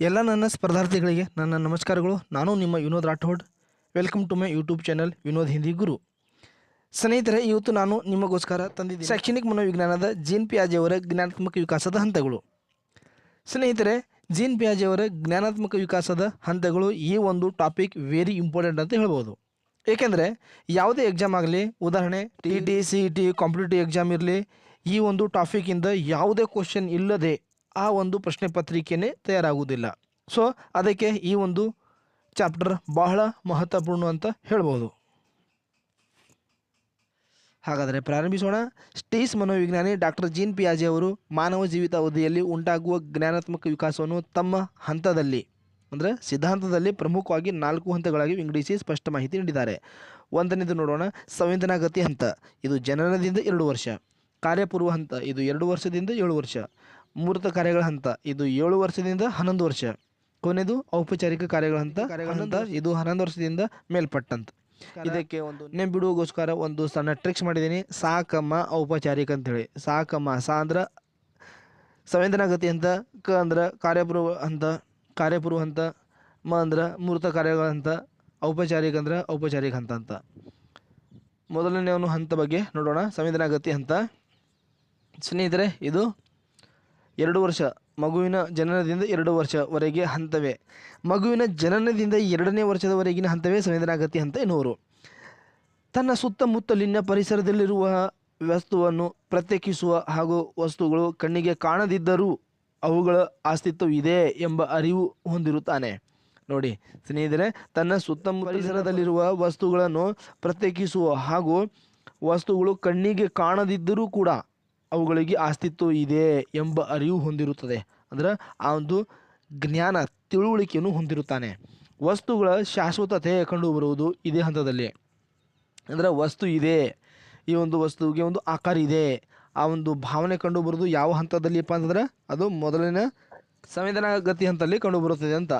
ಎಲ್ಲ ನನ್ನ ಸ್ಪರ್ಧಾರ್ಥಿಗಳಿಗೆ ನನ್ನ ನಮಸ್ಕಾರಗಳು. ನಾನು ನಿಮ್ಮ Vinod Rathod. Welcome to my YouTube channel Vinod Hindi Guru. ಸ್ನೇಹಿತರೆ, ಇವತ್ತು ನಾನು ನಿಮಗೋಸ್ಕರ ತಂದಿದ್ದೀನಿ ಶೈಕ್ಷಣಿಕ ಮನೋವಿಜ್ಞಾನದ ಜೀನ್ ಪಿಯಾಜೆ ಅವರ ಜ್ಞಾನಾತ್ಮಕ ವಿಕಾಸದ ಹಂತಗಳು. ಸ್ನೇಹಿತರೆ, ಜೀನ್ ಪಿಯಾಜೆ ಅವರ ಜ್ಞಾನಾತ್ಮಕ ವಿಕಾಸದ ಹಂತಗಳು ಈ ಒಂದು ಟಾಪಿಕ್ ವೆರಿ ಇಂಪಾರ್ಟೆಂಟ್ ಅಂತ ಹೇಳ್ಬೋದು. ಏಕೆಂದರೆ, ಯಾವುದೇ ಎಕ್ಸಾಮ್ ಆಗಲಿ, ಉದಾಹರಣೆ T T C E T competitive exam ಇರಲಿ, ಈ ಒಂದು ಟಾಪಿಕಿಂದ ಯಾವುದೇ ಕ್ವಶನ್ ಇಲ್ಲದೆ ಆ ಒಂದು ಪ್ರಶ್ನೆ ಪತ್ರಿಕೆನೇ ತಯಾರಾಗುವುದಿಲ್ಲ. ಸೊ ಅದಕ್ಕೆ ಈ ಒಂದು ಚಾಪ್ಟರ್ ಬಹಳ ಮಹತ್ವಪೂರ್ಣ ಅಂತ ಹೇಳ್ಬೋದು. ಹಾಗಾದರೆ ಪ್ರಾರಂಭಿಸೋಣ. ಸ್ಟೀಸ್ ಮನೋವಿಜ್ಞಾನಿ ಡಾಕ್ಟರ್ ಜೀನ್ ಪಿಯಾಜೆ ಅವರು ಮಾನವ ಜೀವಿತ ಅವಧಿಯಲ್ಲಿ ಉಂಟಾಗುವ ಜ್ಞಾನಾತ್ಮಕ ವಿಕಾಸವನ್ನು ತಮ್ಮ ಹಂತದಲ್ಲಿ, ಅಂದರೆ ಸಿದ್ಧಾಂತದಲ್ಲಿ ಪ್ರಮುಖವಾಗಿ ನಾಲ್ಕು ಹಂತಗಳಾಗಿ ವಿಂಗಡಿಸಿ ಸ್ಪಷ್ಟ ಮಾಹಿತಿ ನೀಡಿದ್ದಾರೆ. ಒಂದನೇದು ನೋಡೋಣ. ಸಂವೇದನಾಗತಿ ಹಂತ. ಇದು ಜನನದಿಂದ ಎರಡು ವರ್ಷ. ಕಾರ್ಯಪೂರ್ವ ಹಂತ. ಇದು ಎರಡು ವರ್ಷದಿಂದ ಏಳು ವರ್ಷ. ಮೂರ್ತ ಕಾರ್ಯಗಳ ಹಂತ ಇದು ಏಳು ವರ್ಷದಿಂದ ಹನ್ನೊಂದು ವರ್ಷ. ಕೊನೆದು ಔಪಚಾರಿಕ ಕಾರ್ಯಗಳ ಹಂತ ಹಂತ. ಇದು ಹನ್ನೊಂದು ವರ್ಷದಿಂದ ಮೇಲ್ಪಟ್ಟಂತ. ಇದಕ್ಕೆ ಒಂದು ನೆಂಬಿಡುವಗೋಸ್ಕರ ಒಂದು ಸಣ್ಣ ಟ್ರಿಕ್ಸ್ ಮಾಡಿದ್ದೀನಿ. ಸಾಕಮ್ಮ ಔಪಚಾರಿಕ ಅಂತೇಳಿ. ಸಾಕಮ್ಮ ಸಾ ಅಂದ್ರೆ ಸಂವೇದನಾಗತಿ ಅಂತ ಕ ಅಂದ್ರೆ ಕಾರ್ಯಪೂರ್ವ ಹಂತ ಕಾರ್ಯಪೂರ್ವ ಹಂತ ಮ ಅಂದ್ರೆ ಮೂರ್ತ ಕಾರ್ಯಗಳ ಹಂತ ಔಪಚಾರಿಕ ಅಂದ್ರೆ ಔಪಚಾರಿಕ ಹಂತ ಅಂತ. ಒಂದು ಹಂತ ಬಗ್ಗೆ ನೋಡೋಣ. ಸಂವೇದನಾಗತಿ ಹಂತ. ಸ್ನೇಹಿತರೆ ಇದು ಎರಡು ವರ್ಷ, ಮಗುವಿನ ಜನನದಿಂದ ಎರಡು ವರ್ಷವರೆಗೆ ಹಂತವೇ. ಮಗುವಿನ ಜನನದಿಂದ ಎರಡನೇ ವರ್ಷದವರೆಗಿನ ಹಂತವೇ ಸಂವೇದನಾಗತಿ ಹಂತ ಎನ್ನುವರು. ತನ್ನ ಸುತ್ತಮುತ್ತಲಿನ ಪರಿಸರದಲ್ಲಿರುವ ವಸ್ತುವನ್ನು ಪ್ರತ್ಯೇಕಿಸುವ ಹಾಗೂ ವಸ್ತುಗಳು ಕಣ್ಣಿಗೆ ಕಾಣದಿದ್ದರೂ ಅವುಗಳ ಅಸ್ತಿತ್ವವಿದೆ ಎಂಬ ಅರಿವು ಹೊಂದಿರುತ್ತಾನೆ. ನೋಡಿ, ಸ್ನೇಹಿತರೆ, ತನ್ನ ಸುತ್ತಮುತ್ತ ಪರಿಸರದಲ್ಲಿರುವ ವಸ್ತುಗಳನ್ನು ಪ್ರತ್ಯೇಕಿಸುವ ಹಾಗೂ ವಸ್ತುಗಳು ಕಣ್ಣಿಗೆ ಕಾಣದಿದ್ದರೂ ಕೂಡ ಅವುಗಳಿಗೆ ಅಸ್ತಿತ್ವ ಇದೆ ಎಂಬ ಅರಿವು ಹೊಂದಿರುತ್ತದೆ. ಅಂದ್ರೆ ಆ ಒಂದು ಜ್ಞಾನ, ತಿಳುವಳಿಕೆಯನ್ನು ಹೊಂದಿರುತ್ತಾನೆ. ವಸ್ತುಗಳ ಶಾಶ್ವತತೆ ಕಂಡುಬರುವುದು ಇದೇ ಹಂತದಲ್ಲಿ. ಅಂದರೆ ವಸ್ತು ಇದೆ. ಈ ಒಂದು ವಸ್ತುವಿಗೆ ಒಂದು ಆಕಾರ ಇದೆ. ಆ ಒಂದು ಭಾವನೆ ಕಂಡು ಬರೋದು ಯಾವ ಹಂತದಲ್ಲಿಪ್ಪ ಅಂತಂದ್ರೆ ಅದು ಮೊದಲಿನ ಸಂವೇದನಾಗತಿ ಹಂತದಲ್ಲಿ ಕಂಡುಬರುತ್ತದೆ ಅಂತ.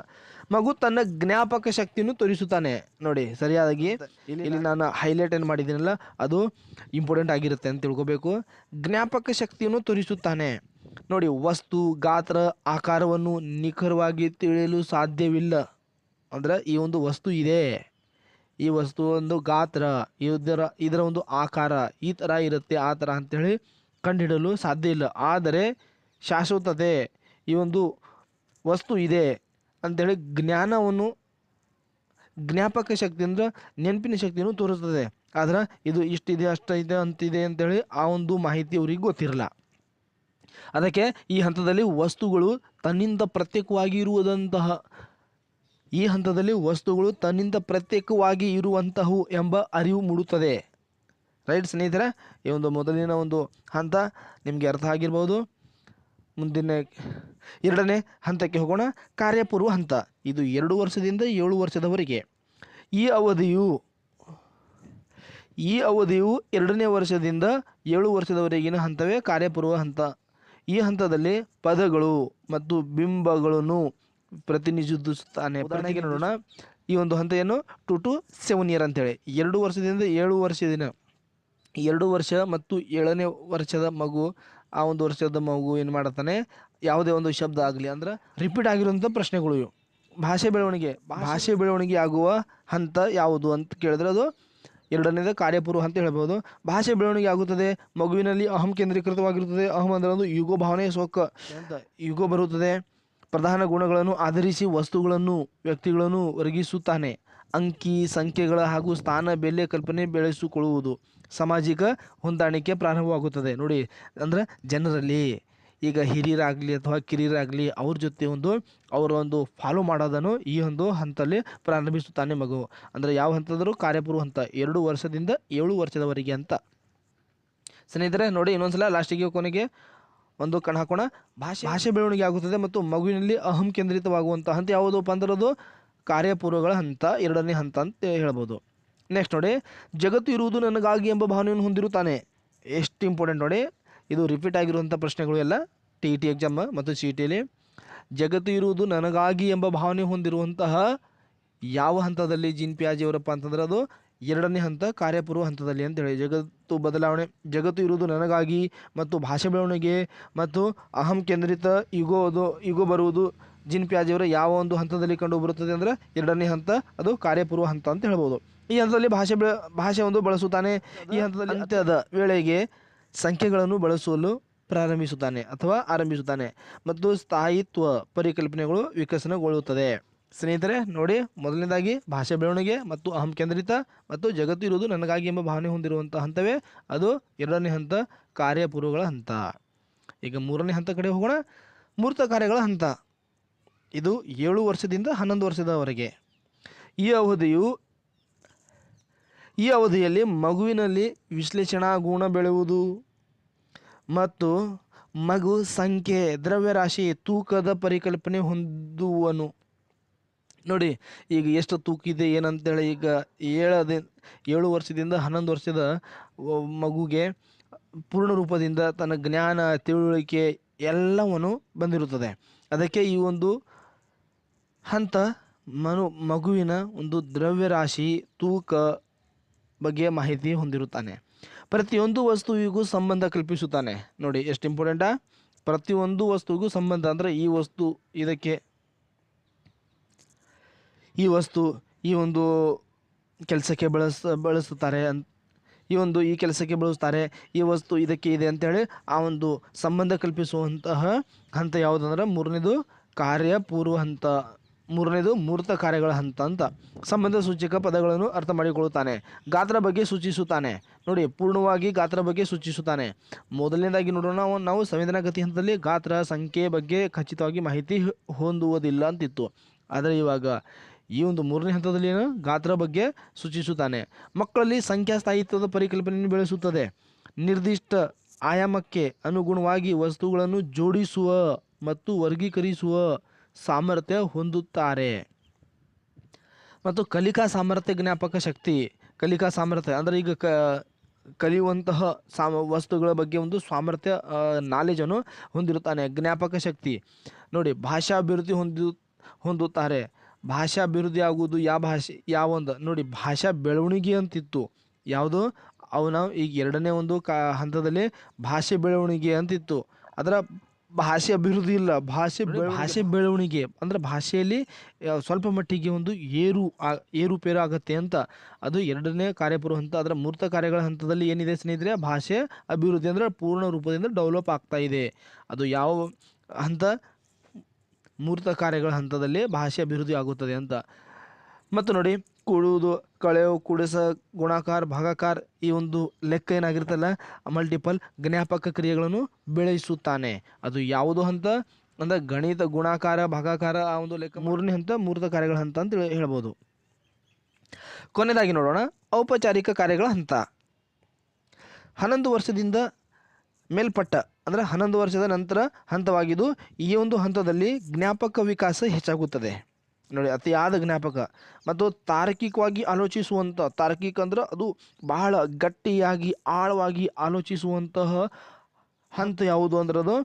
ಮಗು ತನ್ನ ಜ್ಞಾಪಕ ಶಕ್ತಿಯನ್ನು ತೋರಿಸುತ್ತಾನೆ. ನೋಡಿ ಸರಿಯಾಗಿ. ಇಲ್ಲಿ ನಾನು ಹೈಲೈಟ್ ಏನು ಮಾಡಿದ್ದೀನಲ್ಲ ಅದು ಇಂಪಾರ್ಟೆಂಟ್ ಆಗಿರುತ್ತೆ ಅಂತ ತಿಳ್ಕೊಬೇಕು. ಜ್ಞಾಪಕ ಶಕ್ತಿಯನ್ನು ತೋರಿಸುತ್ತಾನೆ. ನೋಡಿ ವಸ್ತು ಗಾತ್ರ ಆಕಾರವನ್ನು ನಿಖರವಾಗಿ ತಿಳಿಯಲು ಸಾಧ್ಯವಿಲ್ಲ. ಅಂದ್ರೆ ಈ ಒಂದು ವಸ್ತು ಇದೆ. ಈ ವಸ್ತು ಒಂದು ಗಾತ್ರ ಇದರ ಇದರ ಒಂದು ಆಕಾರ ಈ ಥರ ಇರುತ್ತೆ ಆ ಥರ ಅಂಥೇಳಿ ಕಂಡುಹಿಡಲು ಸಾಧ್ಯ ಇಲ್ಲ. ಆದರೆ ಶಾಶ್ವತತೆ ಈ ಒಂದು ವಸ್ತು ಇದೆ. ಅಂಥೇಳಿ ಜ್ಞಾನವನ್ನು, ಜ್ಞಾಪಕ ಶಕ್ತಿ ಅಂದ್ರೆ ನೆನಪಿನ ಶಕ್ತಿಯನ್ನು ತೋರಿಸ್ತದೆ. ಆದ್ರೆ ಇದು ಇಷ್ಟಿದೆ, ಅಷ್ಟಿದೆ, ಅಂತಿದೆ ಅಂತೇಳಿ ಆ ಒಂದು ಮಾಹಿತಿ ಅವರಿಗೆ ಗೊತ್ತಿರಲ್ಲ. ಅದಕ್ಕೆ ಈ ಹಂತದಲ್ಲಿ ವಸ್ತುಗಳು ತನ್ನಿಂದ ಪ್ರತ್ಯೇಕವಾಗಿ ಇರುವುದಂತಹ, ಈ ಹಂತದಲ್ಲಿ ವಸ್ತುಗಳು ತನ್ನಿಂದ ಪ್ರತ್ಯೇಕವಾಗಿ ಇರುವಂತಹವು ಎಂಬ ಅರಿವು ಮೂಡುತ್ತದೆ. ರೈಟ್ ಸ್ನೇಹಿತರೆ, ಈ ಒಂದು ಮೊದಲಿನ ಒಂದು ಹಂತ ನಿಮಗೆ ಅರ್ಥ ಆಗಿರ್ಬೋದು. ಮುಂದಿನ ಎರಡನೇ ಹಂತಕ್ಕೆ ಹೋಗೋಣ. ಕಾರ್ಯಪೂರ್ವ ಹಂತ. ಇದು ಎರಡು ವರ್ಷದಿಂದ ಏಳು ವರ್ಷದವರೆಗೆ. ಈ ಅವಧಿಯು ಈ ಅವಧಿಯು ಎರಡನೇ ವರ್ಷದಿಂದ ಏಳು ವರ್ಷದವರೆಗಿನ ಹಂತವೇ ಕಾರ್ಯಪೂರ್ವ ಹಂತ. ಈ ಹಂತದಲ್ಲಿ ಪದಗಳು ಮತ್ತು ಬಿಂಬಗಳನ್ನು ಪ್ರತಿನಿಧಿಸುತ್ತಾನೆ. ಉದಾಹರಣೆಗೆ ನೋಡೋಣ. ಈ ಒಂದು ಹಂತ ಟು ಟು ಸೆವೆನ್ ಇಯರ್ ಅಂತೇಳಿ. ಎರಡು ವರ್ಷದಿಂದ ಏಳು ವರ್ಷದಿನ ಎರಡು ವರ್ಷ ಮತ್ತು ಏಳನೇ ವರ್ಷದ ಮಗು ಆ ಒಂದು ವರ್ಷದ ಮಗು ಏನು ಮಾಡ್ತಾನೆ? ಯಾವುದೇ ಒಂದು ಶಬ್ದ ಆಗಲಿ ಅಂದ್ರೆ ರಿಪೀಟ್ ಆಗಿರುವಂಥ ಪ್ರಶ್ನೆಗಳು ಇವು. ಭಾಷೆ ಬೆಳವಣಿಗೆ ಭಾಷೆ ಬೆಳವಣಿಗೆ ಆಗುವ ಹಂತ ಯಾವುದು ಅಂತ ಕೇಳಿದ್ರೆ ಅದು ಎರಡನೇದು ಕಾರ್ಯಪೂರ್ವ ಅಂತ ಹೇಳ್ಬೋದು. ಭಾಷೆ ಬೆಳವಣಿಗೆ ಆಗುತ್ತದೆ ಮಗುವಿನಲ್ಲಿ ಅಹಂ ಕೇಂದ್ರೀಕೃತವಾಗಿರುತ್ತದೆ. ಅಹಂ ಅಂದ್ರೆ ಒಂದು ಯುಗೋ ಭಾವನೆ ಸೊಕ್ಕ ಯುಗೋ ಬರುತ್ತದೆ ಪ್ರಧಾನ ಗುಣಗಳನ್ನು ಆಧರಿಸಿ ವಸ್ತುಗಳನ್ನು ವ್ಯಕ್ತಿಗಳನ್ನು ಒರಗಿಸುತ್ತಾನೆ. ಅಂಕಿ ಸಂಖ್ಯೆಗಳ ಹಾಗೂ ಸ್ಥಾನ ಬೆಲೆ ಕಲ್ಪನೆ ಬೆಳೆಸಿಕೊಳ್ಳುವುದು. ಸಾಮಾಜಿಕ ಹೊಂದಾಣಿಕೆ ಪ್ರಾರಂಭವಾಗುತ್ತದೆ. ನೋಡಿ ಅಂದ್ರೆ ಜನರಲ್ಲಿ ಈಗ ಹಿರಿಯರಾಗಲಿ ಅಥವಾ ಕಿರಿಯರಾಗಲಿ ಅವ್ರ ಜೊತೆ ಒಂದು ಅವರ ಒಂದು ಫಾಲೋ ಮಾಡೋದನ್ನು ಈ ಒಂದು ಹಂತದಲ್ಲಿ ಪ್ರಾರಂಭಿಸುತ್ತಾನೆ ಮಗು. ಅಂದರೆ ಯಾವ ಹಂತದರೂ ಕಾರ್ಯಪೂರ್ವ ಹಂತ. ಎರಡು ವರ್ಷದಿಂದ ಏಳು ವರ್ಷದವರೆಗೆ ಅಂತ. ಸ್ನೇಹಿತರೆ ನೋಡಿ ಇನ್ನೊಂದ್ಸಲ ಲಾಸ್ಟಿಗೆ ಕೊನೆಗೆ ಒಂದು ಕಣ ಹಾಕೋಣ. ಭಾಷೆ. ಭಾಷೆ ಬೆಳವಣಿಗೆ ಆಗುತ್ತದೆ ಮತ್ತು ಮಗುವಿನಲ್ಲಿ ಅಹಂ ಕೇಂದ್ರಿತವಾಗುವಂಥ ಹಂತ ಯಾವುದಪ್ಪ ಅಂದ್ರೆ ಅದು ಕಾರ್ಯಪೂರ್ವಗಳ ಹಂತ ಎರಡನೇ ಹಂತ ಅಂತ ಹೇಳ್ಬೋದು. ನೆಕ್ಸ್ಟ್ ನೋಡಿ, ಜಗತ್ತು ಇರುವುದು ನನಗಾಗಿ ಎಂಬ ಭಾವನೆಯನ್ನು ಹೊಂದಿರುತ್ತಾನೆ. ಎಷ್ಟು ಇಂಪಾರ್ಟೆಂಟ್ ನೋಡಿ, ಇದು ರಿಪೀಟ್ ಆಗಿರುವಂಥ ಪ್ರಶ್ನೆಗಳು ಎಲ್ಲ ಟಿ ಇ ಟಿ ಎಕ್ಸಾಮ್ ಮತ್ತು ಸಿ ಇ ಟಿಯಲ್ಲಿ ಜಗತ್ತು ಇರುವುದು ನನಗಾಗಿ ಎಂಬ ಭಾವನೆ ಹೊಂದಿರುವಂತಹ ಯಾವ ಹಂತದಲ್ಲಿ ಜಿನ್ ಪಿಯಾಜಿ ಅವರಪ್ಪ ಅಂತಂದ್ರೆ ಅದು ಎರಡನೇ ಹಂತ, ಕಾರ್ಯಪೂರ್ವ ಹಂತದಲ್ಲಿ ಅಂತೇಳಿ ಜಗತ್ತು ಬದಲಾವಣೆ, ಜಗತ್ತು ಇರುವುದು ನನಗಾಗಿ ಮತ್ತು ಭಾಷೆ ಬೆಳವಣಿಗೆ ಮತ್ತು ಅಹಂ ಕೇಂದ್ರಿತ ಯುಗೋದು ಯುಗೋ ಬರುವುದು ಜಿನ್ ಪಿಯಾಜಿಯವರ ಯಾವ ಒಂದು ಹಂತದಲ್ಲಿ ಕಂಡು ಬರುತ್ತದೆ ಅಂದರೆ ಎರಡನೇ ಹಂತ, ಅದು ಕಾರ್ಯಪೂರ್ವ ಹಂತ ಅಂತ ಹೇಳ್ಬೋದು. ಈ ಹಂತದಲ್ಲಿ ಭಾಷೆ ಬೆಳ ಭಾಷೆ ಒಂದು ಬಳಸುತ್ತಾನೆ. ಈ ಹಂತದಲ್ಲಿ ಅಂತ್ಯದ ವೇಳೆಗೆ ಸಂಖ್ಯೆಗಳನ್ನು ಬಳಸಲು ಪ್ರಾರಂಭಿಸುತ್ತಾನೆ ಅಥವಾ ಆರಂಭಿಸುತ್ತಾನೆ ಮತ್ತು ಸ್ಥಾಯಿತ್ವ ಪರಿಕಲ್ಪನೆಗಳು ವಿಕಸನಗೊಳ್ಳುತ್ತದೆ. ಸ್ನೇಹಿತರೆ ನೋಡಿ ಮೊದಲನೇದಾಗಿ ಭಾಷೆ ಬೆಳವಣಿಗೆ ಮತ್ತು ಅಹಂ ಕೇಂದ್ರಿತ ಮತ್ತು ಜಗತ್ತು ಇರುವುದು ನನಗಾಗಿ ಎಂಬ ಭಾವನೆ ಹೊಂದಿರುವಂಥ ಹಂತವೇ ಅದು ಎರಡನೇ ಹಂತ ಕಾರ್ಯಪೂರ್ವಗಳ ಹಂತ. ಈಗ ಮೂರನೇ ಹಂತ ಕಡೆ ಹೋಗೋಣ. ಮೂರ್ತ ಕಾರ್ಯಗಳ ಹಂತ. ಇದು ಏಳು ವರ್ಷದಿಂದ ಹನ್ನೊಂದು ವರ್ಷದವರೆಗೆ. ಈ ಅವಧಿಯು ಈ ಅವಧಿಯಲ್ಲಿ ಮಗುವಿನಲ್ಲಿ ವಿಶ್ಲೇಷಣಾ ಗುಣ ಬೆಳೆಯುವುದು. ಮತ್ತು ಮಗು ಸಂಖ್ಯೆ, ದ್ರವ್ಯರಾಶಿ, ತೂಕದ ಪರಿಕಲ್ಪನೆ ಹೊಂದುವನು. ನೋಡಿ, ಈಗ ಎಷ್ಟು ತೂಕ ಇದೆ, ಏನಂತೇಳಿ ಈಗ ಏಳದಿ, ಏಳು ವರ್ಷದಿಂದ ಹನ್ನೊಂದು ವರ್ಷದ ಮಗುಗೆ ಪೂರ್ಣ ರೂಪದಿಂದ ತನ್ನ ಜ್ಞಾನ, ತಿಳುವಳಿಕೆ ಎಲ್ಲವನ್ನು ಬಂದಿರುತ್ತದೆ. ಅದಕ್ಕೆ ಈ ಒಂದು ಹಂತ ಮನು, ಮಗುವಿನ ಒಂದು ದ್ರವ್ಯರಾಶಿ, ತೂಕ ಬಗ್ಗೆ ಮಾಹಿತಿ ಹೊಂದಿರುತ್ತಾನೆ. ಪ್ರತಿಯೊಂದು ವಸ್ತುವಿಗೂ ಸಂಬಂಧ ಕಲ್ಪಿಸುತ್ತಾನೆ. ನೋಡಿ, ಎಷ್ಟು ಇಂಪಾರ್ಟೆಂಟಾ ಪ್ರತಿಯೊಂದು ವಸ್ತುವಿಗೂ ಸಂಬಂಧ ಅಂದರೆ ಈ ವಸ್ತು, ಇದಕ್ಕೆ ಈ ವಸ್ತು, ಈ ಒಂದು ಕೆಲಸಕ್ಕೆ ಬಳಸ, ಬಳಸುತ್ತಾರೆ ಅಂತ ಈ ಒಂದು, ಈ ಕೆಲಸಕ್ಕೆ ಬಳಸ್ತಾರೆ ಈ ವಸ್ತು ಇದಕ್ಕೆ ಇದೆ ಅಂತೇಳಿ ಆ ಒಂದು ಸಂಬಂಧ ಕಲ್ಪಿಸುವಂತಹ ಹಂತ ಯಾವುದಂದ್ರೆ ಮೂರನೇದು ಕಾರ್ಯಪೂರ್ವ ಹಂತ. ಮೂರನೇದು ಮೂರ್ತ ಕಾರ್ಯಗಳ ಹಂತ ಅಂತ. ಸಂಬಂಧ ಸೂಚಕ ಪದಗಳನ್ನು ಅರ್ಥ ಮಾಡಿಕೊಳ್ಳುತ್ತಾನೆ. ಗಾತ್ರ ಬಗ್ಗೆ ಸೂಚಿಸುತ್ತಾನೆ. ನೋಡಿ, ಪೂರ್ಣವಾಗಿ ಗಾತ್ರ ಬಗ್ಗೆ ಸೂಚಿಸುತ್ತಾನೆ. ಮೊದಲನೇದಾಗಿ ನೋಡೋಣ, ನಾವು- ನಾವು ಸಂವೇದನಾ ಗತಿ ಹಂತದಲ್ಲಿ ಗಾತ್ರ, ಸಂಖ್ಯೆ ಬಗ್ಗೆ ಖಚಿತವಾಗಿ ಮಾಹಿತಿ ಹೊಂದುವುದಿಲ್ಲ ಅಂತಿತ್ತು. ಆದರೆ ಇವಾಗ ಈ ಒಂದು ಮೂರನೇ ಹಂತದಲ್ಲಿ ಏನು? ಗಾತ್ರ ಬಗ್ಗೆ ಸೂಚಿಸುತ್ತಾನೆ. ಮಕ್ಕಳಲ್ಲಿ ಸಂಖ್ಯಾ ಸ್ಥಾಯಿತ್ವದ ಪರಿಕಲ್ಪನೆಯನ್ನು ಬೆಳೆಸುತ್ತದೆ. ನಿರ್ದಿಷ್ಟ ಆಯಾಮಕ್ಕೆ ಅನುಗುಣವಾಗಿ ವಸ್ತುಗಳನ್ನು ಜೋಡಿಸುವ ಮತ್ತು ವರ್ಗೀಕರಿಸುವ ಸಾಮರ್ಥ್ಯ ಹೊಂದುತ್ತಾರೆ. ಮತ್ತು ಕಲಿಕಾ ಸಾಮರ್ಥ್ಯ ಜ್ಞಾಪಕ ಶಕ್ತಿ, ಕಲಿಕಾ ಸಾಮರ್ಥ್ಯ ಅಂದರೆ ಈಗ ಕ, ಕಲಿಯುವಂತಹ ಸಾಮ, ವಸ್ತುಗಳ ಬಗ್ಗೆ ಒಂದು ಸಾಮರ್ಥ್ಯ ನಾಲೆಜನ್ನು ಹೊಂದಿರುತ್ತಾನೆ. ಜ್ಞಾಪಕ ಶಕ್ತಿ. ನೋಡಿ ಭಾಷಾ ಅಭಿವೃದ್ಧಿ ಹೊಂದಿ ಹೊಂದುತ್ತಾರೆ. ಭಾಷಾ ಅಭಿವೃದ್ಧಿ ಆಗುವುದು ಯಾವ ಭಾಷೆ, ಯಾವೊಂದು? ನೋಡಿ, ಭಾಷಾ ಬೆಳವಣಿಗೆ ಅಂತಿತ್ತು. ಯಾವುದು? ಅವನ ಈಗ ಎರಡನೇ ಒಂದು ಕಾ, ಹಂತದಲ್ಲಿ ಭಾಷೆ ಬೆಳವಣಿಗೆ ಅಂತಿತ್ತು. ಅದರ ಭಾಷೆ ಅಭಿವೃದ್ಧಿ ಇಲ್ಲ. ಭಾಷೆ ಭಾಷೆ ಬೆಳವಣಿಗೆ ಅಂದ್ರೆ ಭಾಷೆಯಲ್ಲಿ ಆ, ಸ್ವಲ್ಪ ಮಟ್ಟಿಗೆ ಒಂದು ಏರು ಆ- ಏರುಪೇರು ಆಗುತ್ತೆ ಅಂತ. ಅದು ಎರಡನೇ ಕಾರ್ಯಪೂರ್ವ ಹಂತ ಅದರ ಮೂರ್ತ ಕಾರ್ಯಗಳ ಹಂತದಲ್ಲಿ ಏನಿದೆ ಸ್ನೇಹಿತರೆ? ಭಾಷೆ ಅಭಿವೃದ್ಧಿ ಅಂದ್ರೆ ಪೂರ್ಣ ರೂಪದಿಂದ ಡೆವಲಪ್ ಆಗ್ತಾ ಇದೆ. ಅದು ಯಾವ ಹಂತ? ಮೂರ್ತ ಕಾರ್ಯಗಳ ಹಂತದಲ್ಲಿ ಭಾಷೆ ಅಭಿವೃದ್ಧಿ ಆಗುತ್ತದೆ ಅಂತ. ಮತ್ತು ನೋಡಿ ಕೂಡುವುದು ಕಳೆವು ಕೂಡಿಸ, ಗುಣಾಕಾರ, ಭಾಗಾಕಾರ ಈ ಒಂದು ಲೆಕ್ಕ ಏನಾಗಿರ್ತಲ್ಲ ಮಲ್ಟಿಪಲ್ ಜ್ಞಾಪಕ ಕ್ರಿಯೆಗಳನ್ನು ಬೆಳೆಸುತ್ತಾನೆ. ಅದು ಯಾವುದು ಹಂತ? ಅಂದರೆ ಗಣಿತ, ಗುಣಾಕಾರ, ಭಾಗಾಕಾರ ಆ ಒಂದು ಲೆಕ್ಕ ಮೂರನೇ ಹಂತ, ಮೂರ್ತ ಕಾರ್ಯಗಳ ಹಂತ ಅಂತ ಹೇಳಿ- ಹೇಳ್ಬೋದು. ಕೊನೆಯದಾಗಿ ನೋಡೋಣ, ಔಪಚಾರಿಕ ಕಾರ್ಯಗಳ ಹಂತ. ಹನ್ನೊಂದು ವರ್ಷದಿಂದ ಮೇಲ್ಪಟ್ಟ, ಅಂದರೆ ಹನ್ನೊಂದು ವರ್ಷದ ನಂತರ ಹಂತವಾಗಿದ್ದು, ಈ ಒಂದು ಹಂತದಲ್ಲಿ ಜ್ಞಾಪಕ ವಿಕಾಸ ಹೆಚ್ಚಾಗುತ್ತದೆ. ನೋಡಿ, ಅತಿಯಾದ ಜ್ಞಾಪಕ. ಮತ್ತು ತಾರ್ಕಿಕವಾಗಿ ಆಲೋಚಿಸುವಂಥ ತಾರ್ಕಿಕ ಅಂದ್ರೆ ಅದು ಬಹಳ ಗಟ್ಟಿಯಾಗಿ, ಆಳವಾಗಿ ಆಲೋಚಿಸುವಂತಹ ಹಂತ ಯಾವುದು ಅಂದ್ರೆ ಅದು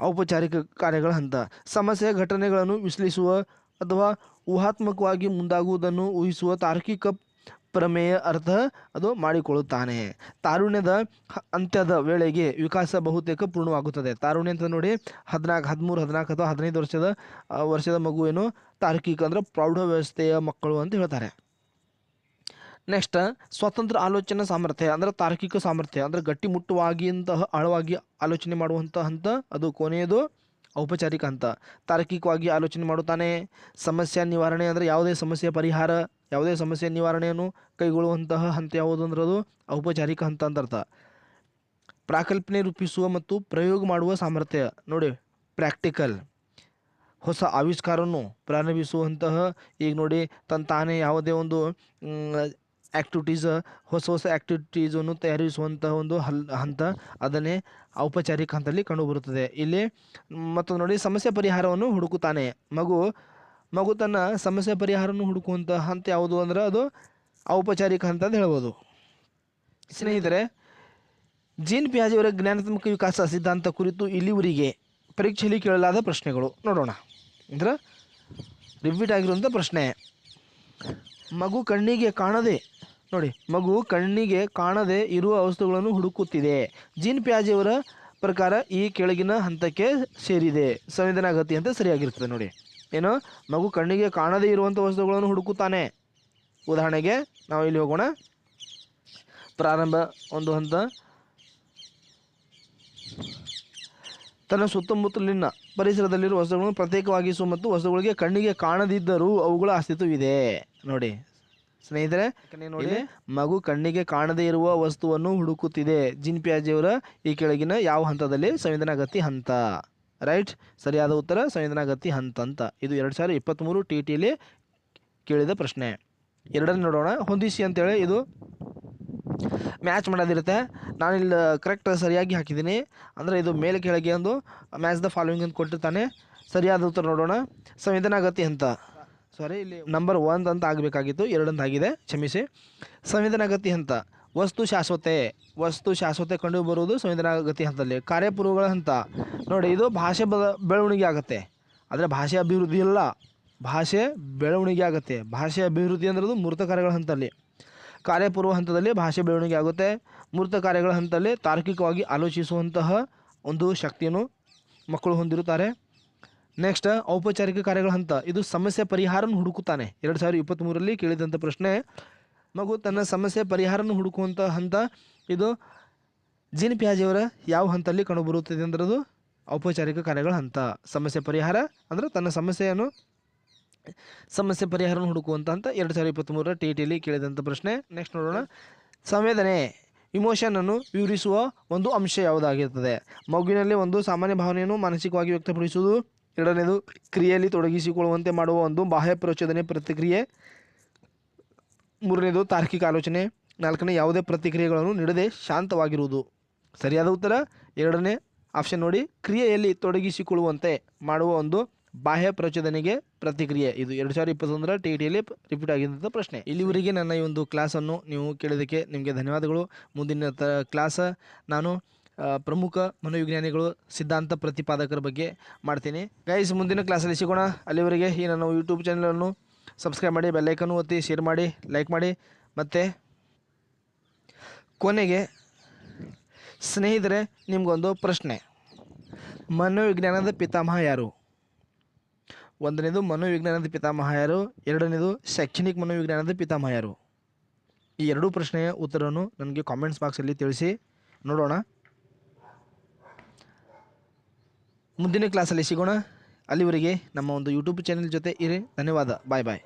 ಔಪಚಾರಿಕ ಕಾರ್ಯಗಳ ಹಂತ. ಸಮಸ್ಯೆ ಘಟನೆಗಳನ್ನು ವಿಶ್ಲೇಷಿಸುವ ಅಥವಾ ಊಹಾತ್ಮಕವಾಗಿ ಮುಂದಾಗುವುದನ್ನು ಊಹಿಸುವ ತಾರ್ಕಿಕ ಪ್ರಮೇಯ ಅರ್ಥ ಅದು ಮಾಡಿಕೊಳ್ಳುತ್ತಾನೆ. ತಾರುಣ್ಯದ ಅಂತ್ಯದ ವೇಳೆಗೆ ವಿಕಾಸ ಬಹುತೇಕ ಪೂರ್ಣವಾಗುತ್ತದೆ. ತಾರುಣ್ಯ ಅಂತ ನೋಡಿ, ಹದಿನಾಲ್ಕು, ಹದಿಮೂರು, ಹದಿನಾಲ್ಕು ಅಥವಾ ಹದಿನೈದು ವರ್ಷದ ವರ್ಷದ ಮಗು ಏನು ತಾರ್ಕಿಕ ಅಂದರೆ ಪ್ರೌಢ ವ್ಯವಸ್ಥೆಯ ಮಕ್ಕಳು ಅಂತ ಹೇಳ್ತಾರೆ. ನೆಕ್ಸ್ಟ್, ಸ್ವತಂತ್ರ ಆಲೋಚನಾ ಸಾಮರ್ಥ್ಯ ಅಂದರೆ ತಾರ್ಕಿಕ ಸಾಮರ್ಥ್ಯ ಅಂದರೆ ಗಟ್ಟಿಮುಟ್ಟುವಾಗಿಂತಹ ಆಳವಾಗಿ ಆಲೋಚನೆ ಮಾಡುವಂಥ ಹಂತ ಅದು ಕೊನೆಯದು ಔಪಚಾರಿಕ ಹಂತ. ತಾರ್ಕಿಕವಾಗಿ ಆಲೋಚನೆ ಮಾಡುತ್ತಾನೆ. ಸಮಸ್ಯೆ ನಿವಾರಣೆ ಅಂದರೆ ಯಾವುದೇ ಸಮಸ್ಯೆ ಪರಿಹಾರ ಯಾವುದೇ ಸಮಸ್ಯೆ ನಿವಾರಣೆಯನ್ನು ಕೈಗೊಳ್ಳುವಂತಹ ಹಂತ ಯಾವುದು ಅಂದ್ರೆ ಅದು ಔಪಚಾರಿಕ ಹಂತ ಅಂತ ಅರ್ಥ. ಪ್ರಾಕಲ್ಪನೆ ರೂಪಿಸುವ ಮತ್ತು ಪ್ರಯೋಗ ಮಾಡುವ ಸಾಮರ್ಥ್ಯ. ನೋಡಿ ಪ್ರಾಕ್ಟಿಕಲ್ ಹೊಸ ಆವಿಷ್ಕಾರವನ್ನು ಪ್ರಾರಂಭಿಸುವಂತಹ, ಈಗ ನೋಡಿ ತನ್ನ ತಾನೇ ಯಾವುದೇ ಒಂದು ಆ್ಯಕ್ಟಿವಿಟೀಸ್ ಹೊಸ ಹೊಸ ಆ್ಯಕ್ಟಿವಿಟೀಸನ್ನು ತಯಾರಿಸುವಂತಹ ಒಂದು ಹಲ್, ಹಂತ ಅದನ್ನೇ ಔಪಚಾರಿಕ ಹಂತದಲ್ಲಿ ಕಂಡುಬರುತ್ತದೆ. ಇಲ್ಲಿ ಮತ್ತು ನೋಡಿ, ಸಮಸ್ಯೆ ಪರಿಹಾರವನ್ನು ಹುಡುಕುತ್ತಾನೆ. ಮಗು ಮಗು ತನ್ನ ಸಮಸ್ಯೆ ಪರಿಹಾರವನ್ನು ಹುಡುಕುವಂಥ ಹಂತ ಯಾವುದು ಅಂದ್ರೆ ಅದು ಔಪಚಾರಿಕ ಹಂತ ಅಂತ ಹೇಳ್ಬೋದು. ಸ್ನೇಹಿತರೆ, ಜೀನ್ ಪಿಯಾಜಿಯವರ ಜ್ಞಾನಾತ್ಮಕ ವಿಕಾಸ ಸಿದ್ಧಾಂತ ಕುರಿತು ಇಲ್ಲಿವರಿಗೆ ಪರೀಕ್ಷೆಯಲ್ಲಿ ಕೇಳಲಾದ ಪ್ರಶ್ನೆಗಳು. ನೋಡೋಣ. ಅಂದ್ರೆ ರಿಪೀಟ್ ಆಗಿರುವಂಥ ಪ್ರಶ್ನೆ. ಮಗು ಕಣ್ಣಿಗೆ ಕಾಣದೆ, ನೋಡಿ, ಮಗು ಕಣ್ಣಿಗೆ ಕಾಣದೆ ಇರುವ ವಸ್ತುಗಳನ್ನು ಹುಡುಕುತ್ತಿದೆ. ಜೀನ್ ಪ್ಯಾಜಿಯವರ ಪ್ರಕಾರ ಈ ಕೆಳಗಿನ ಹಂತಕ್ಕೆ ಸೇರಿದೆ. ಸಂವೇದನಾಗತಿ ಅಂತ ಸರಿಯಾಗಿರ್ತದೆ, ನೋಡಿ. ಏನು? ಮಗು ಕಣ್ಣಿಗೆ ಕಾಣದೇ ಇರುವಂಥ ವಸ್ತುಗಳನ್ನು ಹುಡುಕುತ್ತಾನೆ. ಉದಾಹರಣೆಗೆ ನಾವು ಇಲ್ಲಿ ಹೋಗೋಣ. ಪ್ರಾರಂಭ ಒಂದು ಹಂತ. ತನ್ನ ಸುತ್ತಮುತ್ತಲಿನ ಪರಿಸರದಲ್ಲಿರುವ ವಸ್ತುಗಳನ್ನು ಪ್ರತ್ಯೇಕವಾಗಿಸುವ ಮತ್ತು ವಸ್ತುಗಳಿಗೆ ಕಣ್ಣಿಗೆ ಕಾಣದಿದ್ದರೂ ಅವುಗಳ ಅಸ್ತಿತ್ವವಿದೆ. ನೋಡಿ ಸ್ನೇಹಿತರೆ ನೋಡಿ. ಮಗು ಕಣ್ಣಿಗೆ ಕಾಣದೇ ಇರುವ ವಸ್ತುವನ್ನು ಹುಡುಕುತ್ತಿದೆ. ಜಿನ್ ಪ್ಯಾಜಿಯವರ ಈ ಕೆಳಗಿನ ಯಾವ ಹಂತದಲ್ಲಿ? ಸಂವೇದನಾಗತಿ ಹಂತ. ರೈಟ್? ಸರಿಯಾದ ಉತ್ತರ ಸಂವೇದನಾಗತಿ ಹಂತ ಅಂತ. ಇದು ಎರಡು ಸಾವಿರದ ಇಪ್ಪತ್ತ್ಮೂರು ಟಿ ಟಿಲಿ ಕೇಳಿದ ಪ್ರಶ್ನೆ. ಎರಡನ್ನು ನೋಡೋಣ. ಹೊಂದಿಸಿ ಅಂತೇಳಿ ಇದು ಮ್ಯಾಚ್ ಮಾಡೋದಿರುತ್ತೆ. ಇಲ್ಲಿ ಕರೆಕ್ಟ್ ಸರಿಯಾಗಿ ಹಾಕಿದ್ದೀನಿ. ಅಂದರೆ ಇದು ಮೇಲೆ ಕೆಳಗೆ ಒಂದು ಮ್ಯಾಚ್ ದ ಫಾಲೋವಿಂಗ್ ಅಂತ ಕೊಟ್ಟಿರ್ತಾನೆ. ಸರಿಯಾದ ಉತ್ತರ ನೋಡೋಣ. ಸಂವೇದನಾಗತಿ ಅಂತ ಸಾರಿ ಇಲ್ಲಿ ನಂಬರ್ ಒಂದು ಅಂತ ಆಗಬೇಕಾಗಿತ್ತು. ಎರಡಂತ ಆಗಿದೆ ಕ್ಷಮಿಸಿ ಸಂವೇದನಾಗತಿ ಹಂತ. ವಸ್ತು ಶಾಶ್ವತೆ ವಸ್ತು ಶಾಶ್ವತೆ ಕಂಡು ಬರುವುದು ಸಂವೇದನಾಗತಿ ಹಂತದಲ್ಲಿ. ಕಾರ್ಯಪೂರ್ವಗಳ ಹಂತ. ನೋಡಿ, ಇದು ಭಾಷೆ ಬದ, ಬೆಳವಣಿಗೆ ಆಗುತ್ತೆ. ಆದರೆ ಭಾಷೆ ಅಭಿವೃದ್ಧಿ ಇಲ್ಲ ಭಾಷೆ ಬೆಳವಣಿಗೆ ಆಗುತ್ತೆ. ಭಾಷೆ ಅಭಿವೃದ್ಧಿ ಅಂದ್ರದು ಮೂರ್ತ ಕಾರ್ಯಗಳ ಹಂತದಲ್ಲಿ. ಕಾರ್ಯಪೂರ್ವ ಹಂತದಲ್ಲಿ ಭಾಷೆ ಬೆಳವಣಿಗೆ ಆಗುತ್ತೆ. ಮೂರ್ತ ಕಾರ್ಯಗಳ ಹಂತದಲ್ಲಿ ತಾರ್ಕಿಕವಾಗಿ ಆಲೋಚಿಸುವಂತಹ ಒಂದು ಶಕ್ತಿಯನ್ನು ಮಕ್ಕಳು ಹೊಂದಿರುತ್ತಾರೆ. ನೆಕ್ಸ್ಟ್, ಔಪಚಾರಿಕ ಕಾರ್ಯಗಳ ಹಂತ. ಇದು ಸಮಸ್ಯೆ ಪರಿಹಾರನ ಹುಡುಕುತ್ತಾನೆ. ಎರಡು ಸಾವಿರದ ಇಪ್ಪತ್ತ್ಮೂರರಲ್ಲಿ ಕೇಳಿದಂಥ ಪ್ರಶ್ನೆ ಮಗು ತನ್ನ ಸಮಸ್ಯೆ ಪರಿಹಾರನ ಹುಡುಕುವಂಥ ಹಂತ ಇದು ಜೀನ್ ಪ್ಯಾಜಿಯವರ ಯಾವ ಹಂತದಲ್ಲಿ ಕಂಡುಬರುತ್ತದೆ ಅಂದ್ರದು ಔಪಚಾರಿಕ ಕಾರ್ಯಗಳ ಹಂತ. ಸಮಸ್ಯೆ ಪರಿಹಾರ ಅಂದರೆ ತನ್ನ ಸಮಸ್ಯೆಯನ್ನು ಸಮಸ್ಯೆ ಪರಿಹಾರ ಹುಡುಕುವಂಥ ಹಂತ. ಎರಡು ಸಾವಿರದ ಇಪ್ಪತ್ತ್ಮೂರರ ಟಿ ಟಿಲಿ ಕೇಳಿದಂಥ ಪ್ರಶ್ನೆ. ನೆಕ್ಸ್ಟ್ ನೋಡೋಣ. ಸಂವೇದನೆ ಇಮೋಷನನ್ನು ವಿವರಿಸುವ ಒಂದು ಅಂಶ ಯಾವುದಾಗಿರ್ತದೆ ಮಗುವಿನಲ್ಲಿ ಒಂದು ಸಾಮಾನ್ಯ ಭಾವನೆಯನ್ನು ಮಾನಸಿಕವಾಗಿ ವ್ಯಕ್ತಪಡಿಸುವುದು. ಎರಡನೇದು, ಕ್ರಿಯೆಯಲ್ಲಿ ತೊಡಗಿಸಿಕೊಳ್ಳುವಂತೆ ಮಾಡುವ ಒಂದು ಬಾಹ್ಯ ಪ್ರಚೋದನೆ ಪ್ರತಿಕ್ರಿಯೆ. ಮೂರನೇದು ತಾರ್ಕಿಕ ಆಲೋಚನೆ, ನಾಲ್ಕನೇ ಯಾವುದೇ ಪ್ರತಿಕ್ರಿಯೆಗಳನ್ನು ನೀಡದೆ ಶಾಂತವಾಗಿರುವುದು. ಸರಿಯಾದ ಉತ್ತರ? ಎರಡನೇ ಆಪ್ಷನ್ ನೋಡಿ, ಕ್ರಿಯೆಯಲ್ಲಿ ತೊಡಗಿಸಿಕೊಳ್ಳುವಂತೆ ಮಾಡುವ ಒಂದು ಬಾಹ್ಯ ಪ್ರಚೋದನೆಗೆ ಪ್ರತಿಕ್ರಿಯೆ. ಇದು ಎರಡು ಸಾವಿರದ ಇಪ್ಪತ್ತೊಂದರ ಟಿ ಟಿಯಲ್ಲಿ ರಿಪೀಟ್ ಆಗಿದ್ದಂಥ ಪ್ರಶ್ನೆ. ಇಲ್ಲಿವರೆಗೆ ನನ್ನ ಈ ಒಂದು ಕ್ಲಾಸನ್ನು ನೀವು ಕೇಳಿದ್ದಕ್ಕೆ ನಿಮಗೆ ಧನ್ಯವಾದಗಳು. ಮುಂದಿನ ತ, ಕ್ಲಾಸ ನಾನು ಪ್ರಮುಖ ಮನೋವಿಜ್ಞಾನಿಗಳು, ಸಿದ್ಧಾಂತ ಪ್ರತಿಪಾದಕರ ಬಗ್ಗೆ ಮಾಡ್ತೀನಿ. ಗೈಸ್ ಮುಂದಿನ ಕ್ಲಾಸಲ್ಲಿ ಸಿಗೋಣ. ಅಲ್ಲಿವರೆಗೆ ಈ ನನ್ನ ಯೂಟ್ಯೂಬ್ ಚಾನಲನ್ನು ಸಬ್ಸ್ಕ್ರೈಬ್ ಮಾಡಿ ಬೆಲ್ಲೈಕನ್ನು ಒತ್ತಿ ಶೇರ್ ಮಾಡಿ ಲೈಕ್ ಮಾಡಿ. ಮತ್ತು ಕೊನೆಗೆ ಸ್ನೇಹಿತರೆ, ನಿಮಗೊಂದು ಪ್ರಶ್ನೆ. ಮನೋವಿಜ್ಞಾನದ ಪಿತಾಮಹ ಯಾರು? ಒಂದನೇದು ಮನೋವಿಜ್ಞಾನದ ಪಿತಾಮಹ ಯಾರು? ಎರಡನೇದು ಶೈಕ್ಷಣಿಕ ಮನೋವಿಜ್ಞಾನದ ಪಿತಾಮಹ ಯಾರು? ಈ ಎರಡೂ ಪ್ರಶ್ನೆಯ ಉತ್ತರವನ್ನು ನನಗೆ ಕಾಮೆಂಟ್ಸ್ ಬಾಕ್ಸಲ್ಲಿ ತಿಳಿಸಿ ನೋಡೋಣ. ಮುಂದಿನ ಕ್ಲಾಸಲ್ಲಿ ಸಿಗೋಣ. ಅಲ್ಲಿವರೆಗೆ ನಮ್ಮ ಒಂದು ಯೂಟ್ಯೂಬ್ ಚಾನೆಲ್ ಜೊತೆ ಇರಿ. ಧನ್ಯವಾದ. ಬಾಯ್ ಬಾಯ್